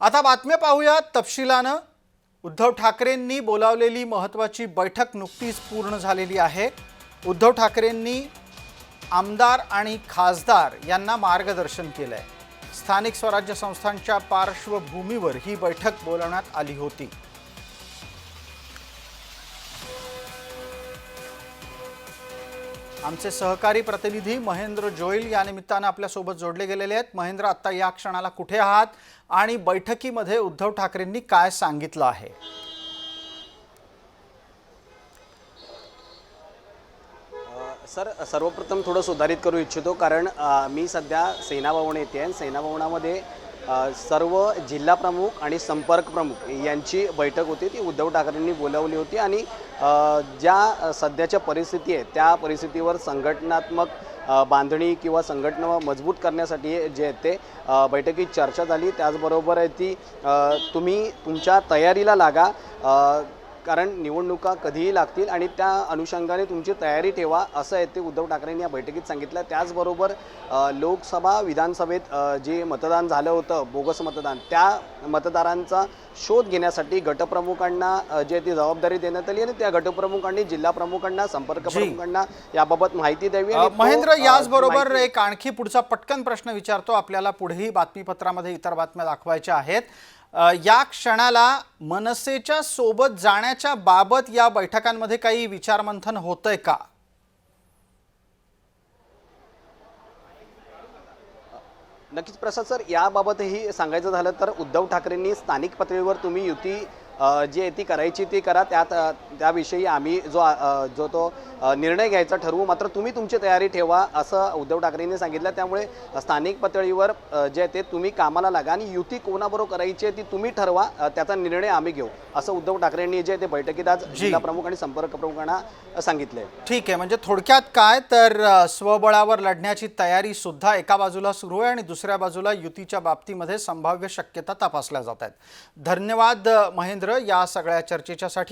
आता बातम्या पाहूया तपशिलानं उद्धव ठाकरेंनी बोलावलेली महत्त्वाची बैठक नुकतीच पूर्ण झालेली आहे. उद्धव ठाकरेंनी आमदार आणि खासदार यांना मार्गदर्शन केलं आहे स्थानिक स्वराज्य संस्थांच्या पार्श्वभूमीवर ही बैठक बोलवण्यात आली होती. आमचे सहकारी प्रतिनिधी महेंद्र जोईल या निमित्तानं आपल्यासोबत जोडले गेलेले आहेत. महेंद्र आत्ता या क्षणाला कुठे आहात आणि बैठकीमध्ये उद्धव ठाकरेंनी काय सांगितलं आहे? सर सर्वप्रथम थोडं सुधारित करू इच्छितो कारण मी सध्या सेना भवन आहे सेना भवनामध्ये सर्व जिल्हा प्रमुख आणि संपर्क प्रमुख यांची बैठक होती. ती उद्धव ठाकरेंनी बोलावली होती आणि ज्या सध्याच्या परिस्थिती आहे त्या परिस्थितीवर संघटनात्मक बांधणी किंवा संघटना मजबूत करण्यासाठी जे आहेत ते बैठकीत चर्चा झाली. त्याचबरोबर आहे ती तुम्ही तुमच्या तयारीला लागा. कारण निवडणुका कधीही लागतील आणि त्या अनुषंगाने तुमची तयारी ठेवा असं आहे ते उद्धव ठाकरेंनी या बैठकीत सांगितलं. त्याचबरोबर लोकसभा विधानसभेत जे मतदान झालं होतं बोगस मतदान त्या मतदारांचा शोध घेण्यासाठी गटप्रमुखांना जे ती जबाबदारी देण्यात आली आणि त्या गटप्रमुखांनी जिल्हा प्रमुखांना संपर्क. प्रमुखांना याबाबत माहिती द्यावी महेंद्र याचबरोबर एक आणखी पुढचा पटकन प्रश्न विचारतो. आपल्याला पुढेही बातमीपत्रामध्ये इतर बातम्या दाखवायच्या आहेत. या क्षणाला मनसेच्या सोबत जाण्याच्या बाबत या बैठकांमध्ये काही विचारमंथन होतंय का? नक्कीच प्रसाद सर याबाबतही सांगायचं झालं तर उद्धव ठाकरेंनी स्थानिक पातळीवर तुम्ही युती जी आहे ती करायची ती करा. त्यात त्याविषयी आम्ही जो जो तो निर्णय घ्यायचा ठरवू. मात्र तुम्ही तुमची तयारी ठेवा असं उद्धव ठाकरेंनी सांगितलं. त्यामुळे स्थानिक पातळीवर जे आहे ते तुम्ही कामाला लागा आणि युती कोणाबरोबर करायची आहे ती तुम्ही ठरवा. त्याचा निर्णय आम्ही घेऊ. असं उद्धव ठाकरेंनी जे आहे ते बैठकीत आज जिल्हा प्रमुख आणि संपर्क प्रमुखांना अ, सांगितलंय. ठीक आहे. म्हणजे थोडक्यात काय? तर स्वबळावर लढण्याची तयारी सुद्धा एका बाजूला सुरू आहे आणि दुसऱ्या बाजूला युतीच्या बाबतीमध्ये संभाव्य शक्यता तपासल्या जात आहेत. धन्यवाद अ, या सगळ्या चर्चेच्यासाठी